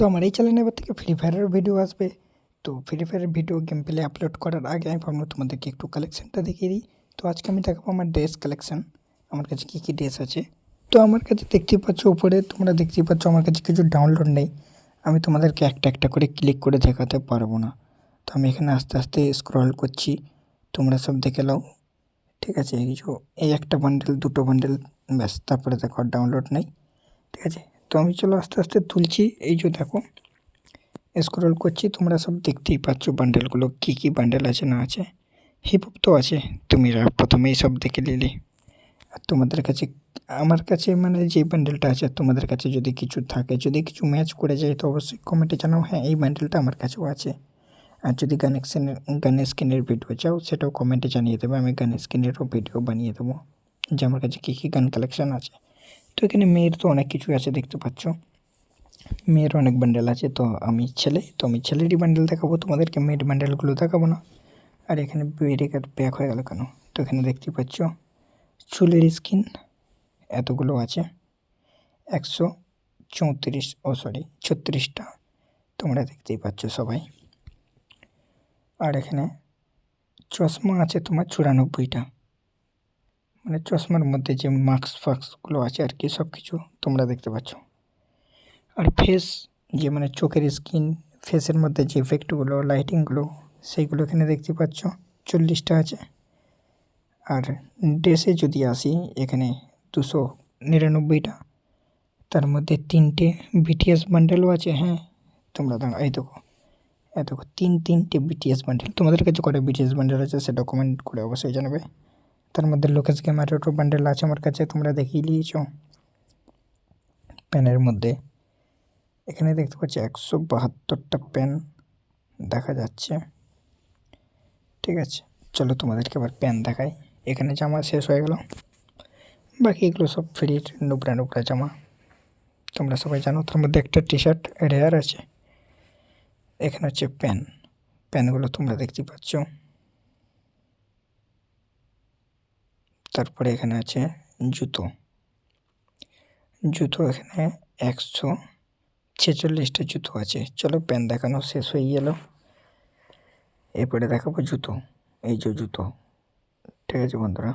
তো আমার এই চ্যানেলের এবার থেকে ফ্রি ফায়ারের ভিডিও আসবে। তো ফ্রি ফায়ারের ভিডিও গেম প্লে আপলোড করার আগে আমি ভাবলাম তোমাদেরকে একটু কালেকশানটা দেখিয়ে দিই। তো আজকে আমি দেখাবো আমার ড্রেস কালেকশান আমার কাছে কী কী ড্রেস আছে? তো আমার কাছে দেখতেই পাচ্ছ উপরে, তোমরা দেখতেই পাচ্ছ আমার কাছে কিছু ডাউনলোড নেই। আমি তোমাদেরকে একটা একটা করে ক্লিক করে দেখাতে পারব না। তো আমি এখানে আস্তে আস্তে স্ক্রল করছি। তোমরা সব দেখে নাও। ঠিক আছে যে এই একটা বান্ডেল দুটো বান্ডেল ব্যাস, তারপরে দেখো ডাউনলোড নেই। ঠিক আছে তো আমি চলো আস্তে আস্তে তুলছি। এই যে দেখো স্ক্রল করছি, তোমরা সব দেখতেই পাচ্ছ বান্ডেলগুলো কী কী বান্ডেল আছে, না আছে। হিপ হপ তো আছে, তুমি প্রথমেই সব দেখে নিলে। আর তোমাদের কাছে, আমার কাছে মানে যে বান্ডেলটা আছে, তোমাদের কাছে যদি কিছু থাকে, যদি কিছু ম্যাচ করে যায়, তো অবশ্যই কমেন্টে জানাও হ্যাঁ এই বান্ডেলটা আমার কাছেও আছে। আর যদি গান স্কিনের গানের স্কিনের ভিডিও চাও, সেটাও কমেন্টে জানিয়ে দেবে, আমি গান স্কিনেরও ভিডিও বানিয়ে দেবো। যে আমার কাছে কী কী গান কালেকশান আছে তো এখানে মেয়ের তো অনেক কিছু আছে, দেখতে পাচ্ছ। মেয়ের অনেক বান্ডেল আছে, তো আমি ছেলে, তো আমি ছেলেরই বান্ডেল দেখাবো তোমাদেরকে, মেয়ের বান্ডেলগুলো দেখাবো না। আর এখানে বেরিকার ব্যাক হয়ে গেল কেন? তো এখানে দেখতে পাচ্ছ, চুলের স্কিন এতগুলো আছে, একশো চৌত্রিশ, ও সরি ছত্রিশটা তোমরা দেখতেই পাচ্ছ সবাই। আর এখানে চশমা আছে তোমার চুরানব্বইটা। মানে চশমার মধ্যে যে মাস্ক ফাক্সগুলো আছে আর কি সব কিছু তোমরা দেখতে পাচ্ছ। আর ফেস যে মানে চোখের স্কিন ফেসের মধ্যে যে এফেক্টগুলো লাইটিংগুলো সেইগুলো এখানে দেখতে পাচ্ছ। চল্লিশটা আছে। আর ড্রেসে যদি আসি, এখানে দুশো নিরানব্বইটা। তার মধ্যে তিনটে বিটিএস বান্ডেলও আছে হ্যাঁ। তোমরা দেখো। এই দেখো এত তিন তিনটে বিটিএস বান্ডেল তোমাদের কাছে কটা বিটিএস বান্ডেল আছে, সেটা কমেন্ট করে অবশ্যই জানাবে। তার মধ্যে লোকেশ গেমারেরও বান্ডেল আছে আমার কাছে, তোমরা দেখিয়ে নিয়েছ প্যানের মধ্যে। এখানে দেখতে পাচ্ছি একশো বাহাত্তরটা পেন দেখা যাচ্ছে। ঠিক আছে, চলো তোমাদেরকে আবার প্যান দেখাই। এখানে জামা শেষ হয়ে গেল। বাকি এগুলো সব ফ্রির নুবরা নুবরা জামা। তোমরা সবাই জানো, তার মধ্যে একটা টি শার্ট রেয়ার আছে। এখানে হচ্ছে প্যান প্যানগুলো তোমরা দেখতে পাচ্ছ। তারপরে এখানে আছে জুতো। জুতো এখানে একশো ছেচল্লিশটা জুতো আছে। চলো প্যান দেখানো শেষ হয়ে গেল। এরপরে দেখাবো জুতো। এই যে জুতো। ঠিক আছে বন্ধুরা।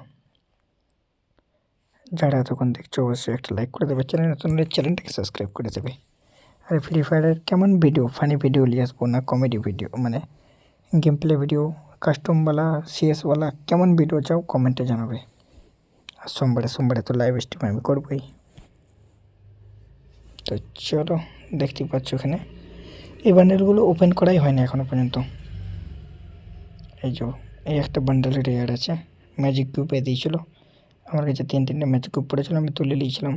যারা এতক্ষণ দেখছ অবশ্যই একটা লাইক করে দেবে। চ্যানেল নতুন হলে চ্যানেলটাকে সাবস্ক্রাইব করে দেবে। আর ফ্রি ফায়ারের কেমন ভিডিও ফানি ভিডিও নিয়ে আসব না? কমেডি ভিডিও মানে গেম প্লে ভিডিও কাস্টমওয়ালা সিএসওয়ালা কেমন ভিডিও চাও কমেন্টে জানাবে। সোমবারে সোমবারে তো লাইভ স্ট্রিম আমি করবোই। তো চলো দেখতেই পাচ্ছ এখানে এই বান্ডেলগুলো ওপেন করাই হয়নি এখনও পর্যন্ত। এই যে, এই একটা বান্ডেলের রেয়ার আছে ম্যাজিক কিউবে দিয়েছিলো। আমার কাছে তিন তিনটে ম্যাজিক কিউব পড়েছিল, আমি তুলে নিয়েছিলাম।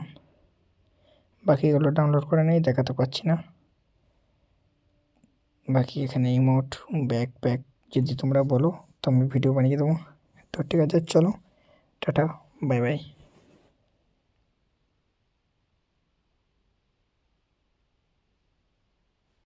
বাকিগুলো ডাউনলোড করে নেই, দেখাতে পাচ্ছি না। বাকি এখানে ইমোট ব্যাক প্যাক যদি তোমরা বলো, তো আমি ভিডিও বানিয়ে দেবো। তো ঠিক আছে, চলো, টাটা। 拜拜